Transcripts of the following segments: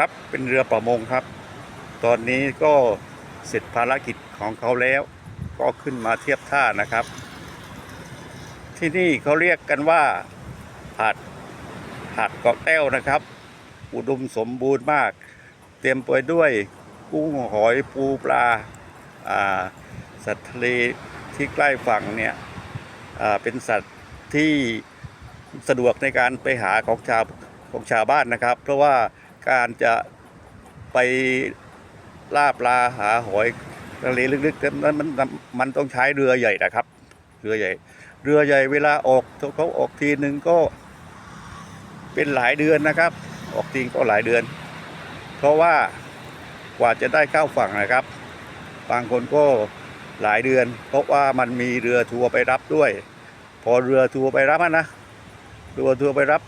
ครับ เป็นเรือประมงครับ ตอนนี้ก็เสร็จภารกิจของเขาแล้ว ก็ขึ้นมาเทียบท่านะครับ ที่นี่เขาเรียกกันว่าหาดหาดเกาะแต้วนะครับ อุดมสมบูรณ์มาก เต็มไปด้วยกุ้งหอยปูปลาสัตว์ทะเลที่ใกล้ฝั่งเนี่ยเป็นสัตว์ที่สะดวกในการไปหาของชาวของชาวบ้านนะครับ เพราะว่า การจะไปล่าปลาหาหอยทะเลลึกๆนั้นมันมันต้องใช้เรือใหญ่นะครับ เรือใหญ่ เรือใหญ่เวลาออกเขาออกทีหนึ่งก็เป็นหลายเดือนนะครับ ออกทีก็หลายเดือน เพราะว่ากว่าจะได้เข้าฝั่งนะครับ บางคนก็หลายเดือน เพราะว่ามันมีเรือทัวร์ไปรับด้วย พอเรือทัวร์ไปรับนะเรือทัวร์ไปรับ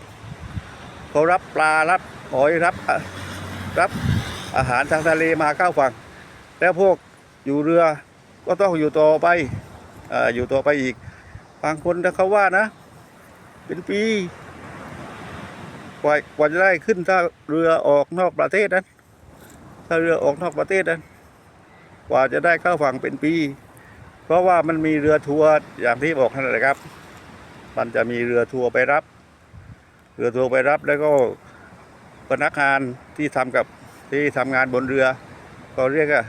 เขารับปลารับหอยรับรับอาหารทางทะเลมาเข้าฝั่ง แล้วพวกอยู่เรือก็ต้องอยู่ต่อไปออยู่ต่อไปอีก บางคนถ้าเขาว่านะ เป็นปีกว่ากว่าจะได้ขึ้นถ้าเรือออกนอกประเทศนั้น ถ้าเรือออกนอกประเทศนั้น กว่าจะได้เข้าฝั่งเป็นปี เพราะว่ามันมีเรือทัวร์อย่างที่บอกนั่นแหละครับ มันจะมีเรือทัวร์ไปรับ เรือทัวร์ไปรับแล้วก็พนักงานที่ทำกับที่ทำงานบนเรือ ก็เรียกอะ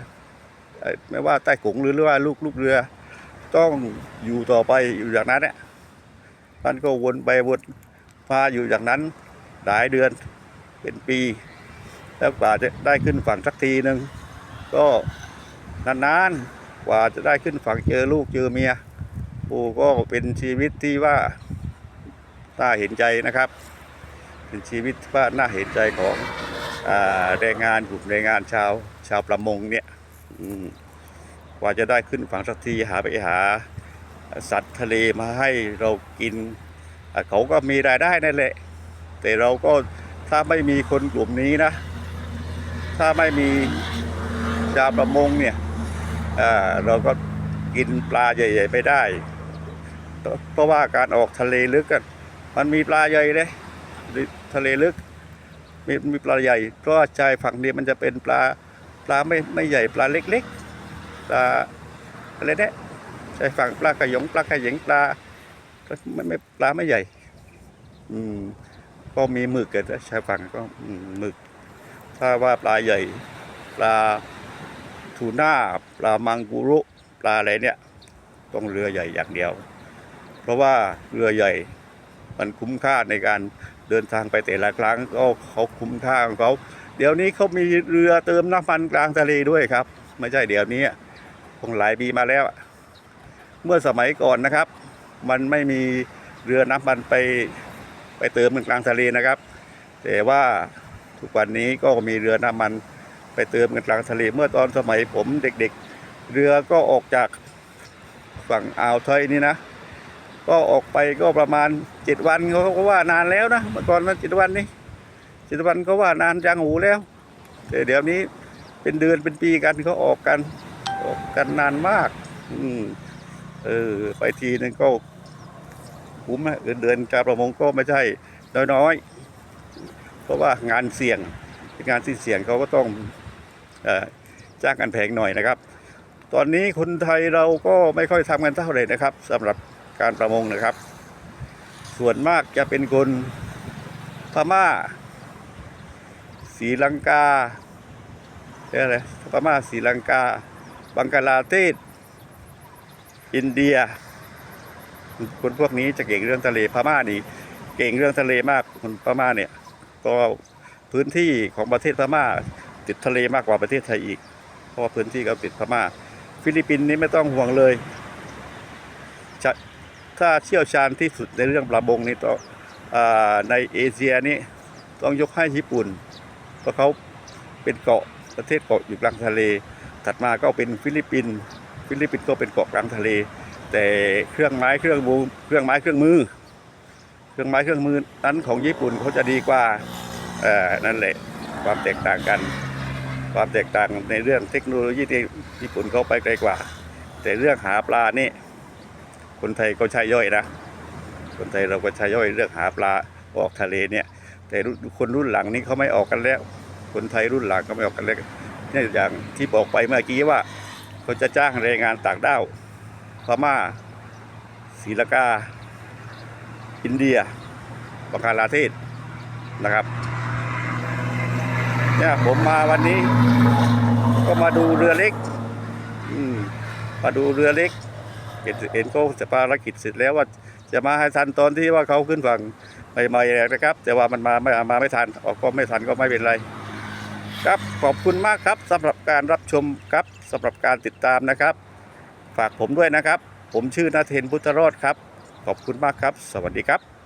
ไม่ว่าใต้กงหรือว่าลูกลูกเรือ ต้องอยู่ต่อไปอยู่อย่างนั้นเนี่ยมันก็วนไปวนมาอยู่อย่างนั้นหลายเดือนเป็นปี แล้วกว่าจะได้ขึ้นฝั่งสักทีหนึ่งก็นานๆกว่าจะได้ขึ้นฝั่งเจอลูกเจอเมียโอ้ก็เป็นชีวิตที่ว่าน่าเห็นใจนะครับ เป็นชีวิตว่าน่าเห็นใจของอแรงงานกลุ่มแรงงานชาวชาวประมงเนี่ยกว่าจะได้ขึ้นฝั่งสักทีหาไปหาสัตว์ทะเลมาให้เรากิน เขาก็มีรายได้นั่นแหละ แต่เราก็ถ้าไม่มีคนกลุ่มนี้นะ ถ้าไม่มีชาวประมงเนี่ยเราก็กินปลาใหญ่ๆไม่ได้ เพราะว่าการออกทะเลลึกอะมันมีปลาใหญ่เลย ทะเลลึก มีมีปลาใหญ่ เพราะชายฝั่งนี้มันจะเป็นปลาปลาไม่ไม่ใหญ่ปลาเล็กๆปลาอะไรเนี่ยชายฝั่งปลากระยงปลากระเหยงปลาไม่ไม่ปลาไม่ใหญ่ อืมก็มีหมึกเกิดชายฝั่งก็หมึก ถ้าว่าปลาใหญ่ ปลาทูน่าปลามังกุรุปลาอะไรเนี่ย ต้องเรือใหญ่อย่างเดียว เพราะว่าเรือใหญ่มันคุ้มค่าในการ เดินทางไปแต่ละครั้งก็เขาคุ้มค่าของเขาเดี๋ยวนี้เขามีเรือเติมน้ำมันกลางทะเลด้วยครับ ไม่ใช่เดี๋ยวนี้คงหลายปีมาแล้ว เมื่อสมัยก่อนนะครับ มันไม่มีเรือน้ำมันไปไปเติมกลางทะเลนะครับ แต่ว่าทุกวันนี้ก็มีเรือน้ำมันไปเติมกันกลางทะเล เมื่อตอนสมัยผมเด็กๆ เรือก็ออกจากฝั่งอ่าวไทยนี่นะ ก็ออกไปก็ประมาณเจ็ดวันเขาก็ว่านานแล้วนะเมื่อก่อนนั้นเจ็ดวันนี่เจ็ดวันก็ว่านานจังหูแล้วแต่เดี๋ยวนี้เป็นเดือนเป็นปีกันเขาออกกันออกกันนานมาก อืมเออไปทีนึงก็คุ้มนะเดือนเดือนการประมงก็ไม่ใช่น้อยๆเพราะว่างานเสี่ยงเป็นงานที่เสี่ยงเขาก็ต้องเออจ้างกันแพงหน่อยนะครับ ตอนนี้คนไทยเราก็ไม่ค่อยทำกันเท่าไหร่นะครับสำหรับ การประมงนะครับ ส่วนมากจะเป็นคนพม่าศรีลังกาเรียกอะไรพม่าศรีลังกา บังกลาเทศ อินเดีย คนพวกนี้จะเก่งเรื่องทะเลพม่านี่เก่งเรื่องทะเลมากคนพม่าเนี่ยก็พื้นที่ของประเทศพม่า ติดทะเลมากกว่าประเทศไทยอีก เพราะว่าพื้นที่เขาติดพม่า ฟิลิปปินส์นี่ไม่ต้องห่วงเลยจะ ถ้าเชี่ยวชาญที่สุดในเรื่องประมงนี่ต้องในเอเชียนี่ต้องยกให้ญี่ปุ่น เพราะเขาเป็นเกาะประเทศเกาะอยู่กลางทะเล ถัดมาก็เป็นฟิลิปปินส์ฟิลิปปินส์ก็เป็นเกาะกลางทะเล แต่เครื่องไม้เครื่องมือเครื่องไม้เครื่องมือ เครื่องไม้เครื่องมือนั้นของญี่ปุ่นเขาจะดีกว่าเออนั่นแหละความแตกต่างกัน ความแตกต่างในเรื่องเทคโนโลยีที่ญี่ปุ่นเขาไปไกลกว่า แต่เรื่องหาปลานี่ คนไทยก็ใช้ย่อยนะ คนไทยเราก็ใช้ย่อยเรื่องหาปลาออกทะเลเนี่ย แต่คนรุ่นหลังนี้เขาไม่ออกกันแล้ว คนไทยรุ่นหลังก็ไม่ออกกันเลยเนี่ยอย่างที่บอกไปเมื่อกี้ว่าเขาจะจ้างแรงงานต่างด้าวพม่าศรีลังกา อินเดียบังกลาเทศนะครับเนี่ยผมมาวันนี้ ก็มาดูเรือเล็ก อืม มาดูเรือเล็ก เห็นเห็นเขาจะภารกิจเสร็จแล้วว่าจะมาให้ทันตอนที่ว่าเขาขึ้นฝั่งใหม่ๆนะครับ แต่ว่ามันมาไม่มาไม่ทันออกก็ไม่ทันก็ไม่เป็นไร ครับขอบคุณมากครับสำหรับการรับชมครับสำหรับการติดตามนะครับ ฝากผมด้วยนะครับ ผมชื่อนาเทนพุทธรอดครับ ขอบคุณมากครับ สวัสดีครับ